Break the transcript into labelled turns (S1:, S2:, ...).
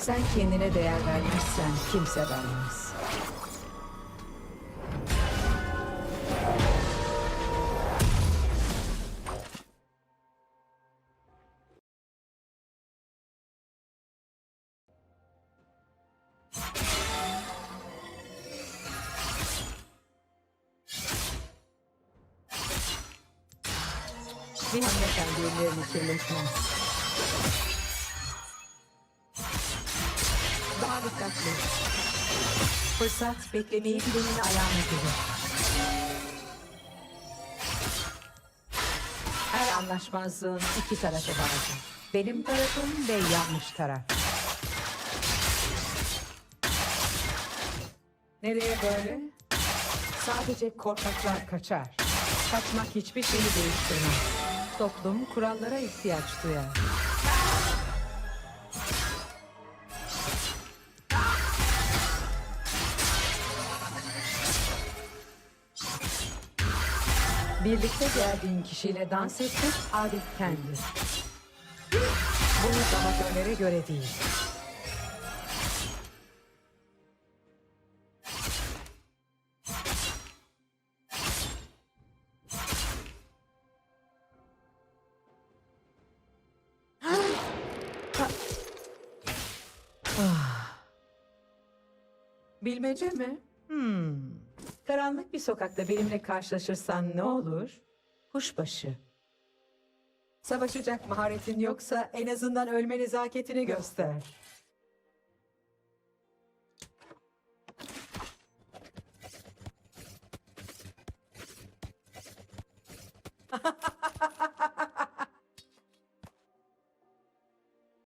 S1: Sen kendine değer vermezsen kimse vermez. Bir hanımefendi ellerini kirletmez. Daha dikkatli. Fırsat beklemeyi bilenin ayağına gelir. Her anlaşmazlığın iki tarafı vardır. Benim tarafım ve yanlış taraf. Nereye böyle? Sadece korkaklar kaçar. Kaçmak hiçbir şeyi değiştirmez. Toplum kurallara ihtiyaç duyar. Birlikte geldiğin kişiyle dans etmek adettendir. Bunu amatörlere göre değil. Bilmece mi? Hmm. Karanlık bir sokakta benimle karşılaşırsan ne olur? Kuşbaşı. Savaşacak maharetin yoksa en azından ölme nezaketini göster. Ha ha ha!